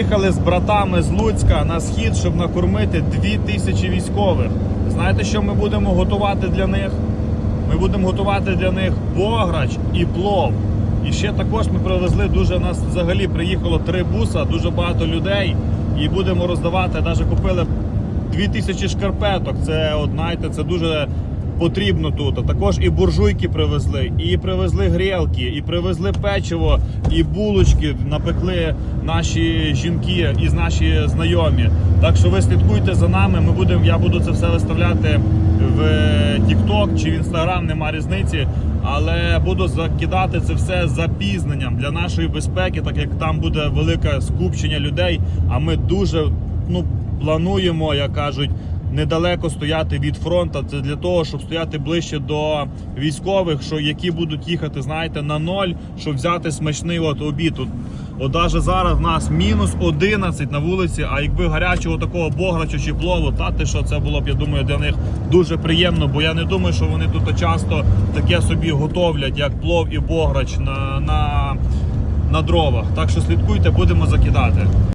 Приїхали з братами з Луцька на схід, щоб накормити 2000 військових. Знаєте, що ми будемо готувати для них? Ми будемо готувати для них бограч і плов. І ще також ми привезли дуже у нас взагалі приїхало три буса, дуже багато людей. І будемо роздавати. Навіть купили 2000 шкарпеток. Це от, знаєте, це дуже потрібно тут. А також і буржуйки привезли, і привезли грілки, і привезли печиво, і булочки напекли наші жінки і наші знайомі. Так що ви слідкуйте за нами. Ми будемо, я буду це все виставляти в TikTok чи в Instagram, нема різниці. Але буду закидати це все запізненням для нашої безпеки, так як там буде велике скупчення людей. А ми дуже ну плануємо, як кажуть, недалеко стояти від фронту. Це для того, щоб стояти ближче до військових, що які будуть їхати, знаєте, на ноль, щоб взяти смачний от обід. От, от даже зараз в нас мінус 11 на вулиці. А якби гарячого такого бограча чи плову, та ти що це було б, я думаю, для них дуже приємно, бо я не думаю, що вони тут часто таке собі готовлять, як плов і бограч на, на, на дровах. Так що слідкуйте, будемо закидати.